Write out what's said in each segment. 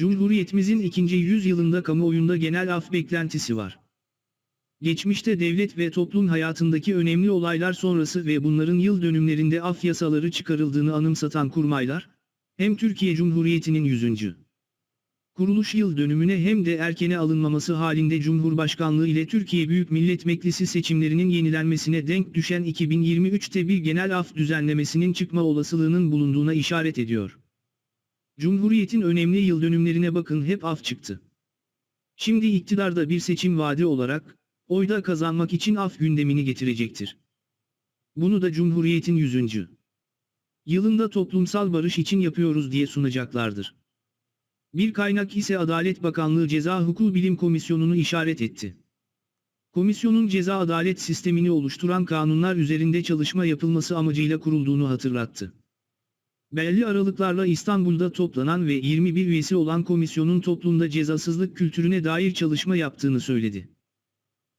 Cumhuriyetimizin ikinci yüzyılında kamuoyunda genel af beklentisi var. Geçmişte devlet ve toplum hayatındaki önemli olaylar sonrası ve bunların yıl dönümlerinde af yasaları çıkarıldığını anımsatan kurmaylar, hem Türkiye Cumhuriyeti'nin 100. kuruluş yıl dönümüne hem de erkene alınmaması halinde Cumhurbaşkanlığı ile Türkiye Büyük Millet Meclisi seçimlerinin yenilenmesine denk düşen 2023'te bir genel af düzenlemesinin çıkma olasılığının bulunduğuna işaret ediyor. Cumhuriyetin önemli yıl dönümlerine bakın hep af çıktı. Şimdi iktidarda bir seçim vaadi olarak, oyda kazanmak için af gündemini getirecektir. Bunu da Cumhuriyetin 100. yılında toplumsal barış için yapıyoruz diye sunacaklardır. Bir kaynak ise Adalet Bakanlığı Ceza Hukuku Bilim Komisyonu'nu işaret etti. Komisyonun ceza adalet sistemini oluşturan kanunlar üzerinde çalışma yapılması amacıyla kurulduğunu hatırlattı. Belli aralıklarla İstanbul'da toplanan ve 21 üyesi olan komisyonun toplumda cezasızlık kültürüne dair çalışma yaptığını söyledi.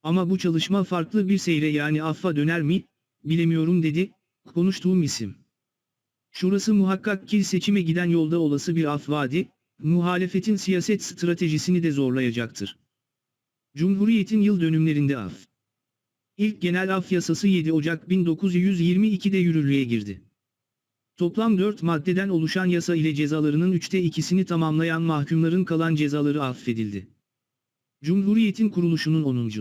Ama bu çalışma farklı bir seyre yani affa döner mi, bilemiyorum dedi, konuştuğum isim. Şurası muhakkak ki seçime giden yolda olası bir af vaadi, muhalefetin siyaset stratejisini de zorlayacaktır. Cumhuriyetin yıl dönümlerinde af. İlk genel af yasası 7 Ocak 1922'de yürürlüğe girdi. Toplam 4 maddeden oluşan yasa ile cezalarının üçte ikisini tamamlayan mahkumların kalan cezaları affedildi. Cumhuriyetin kuruluşunun 10.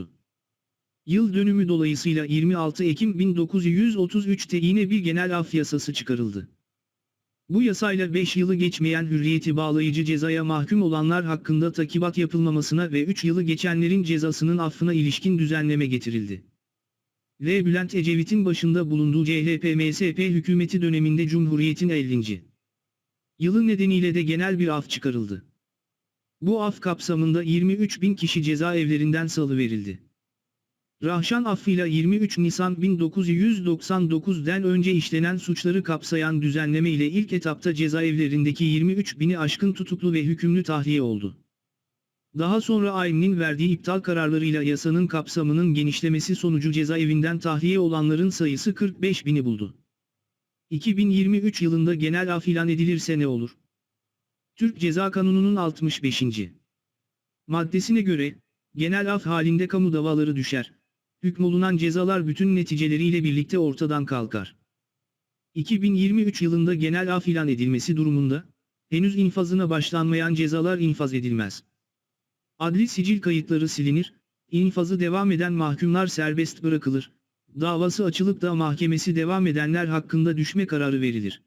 Yıl dönümü dolayısıyla 26 Ekim 1933'te yine bir genel af yasası çıkarıldı. Bu yasayla 5 yılı geçmeyen hürriyeti bağlayıcı cezaya mahkum olanlar hakkında takibat yapılmamasına ve 3 yılı geçenlerin cezasının affına ilişkin düzenleme getirildi. L. Bülent Ecevit'in başında bulunduğu CHP-MSP hükümeti döneminde Cumhuriyet'in 50. yılı nedeniyle de genel bir af çıkarıldı. Bu af kapsamında 23 bin kişi cezaevlerinden salıverildi. Rahşan affıyla 23 Nisan 1999'den önce işlenen suçları kapsayan düzenleme ile ilk etapta cezaevlerindeki 23 bini aşkın tutuklu ve hükümlü tahliye oldu. Daha sonra AYM'nin verdiği iptal kararlarıyla yasanın kapsamının genişlemesi sonucu cezaevinden tahliye olanların sayısı 45 bini buldu. 2023 yılında genel af ilan edilirse ne olur? Türk Ceza Kanunu'nun 65. maddesine göre, genel af halinde kamu davaları düşer. Hükmolunan cezalar bütün neticeleriyle birlikte ortadan kalkar. 2023 yılında genel af ilan edilmesi durumunda, henüz infazına başlanmayan cezalar infaz edilmez. Adli sicil kayıtları silinir, infazı devam eden mahkumlar serbest bırakılır, davası açılıp da mahkemesi devam edenler hakkında düşme kararı verilir.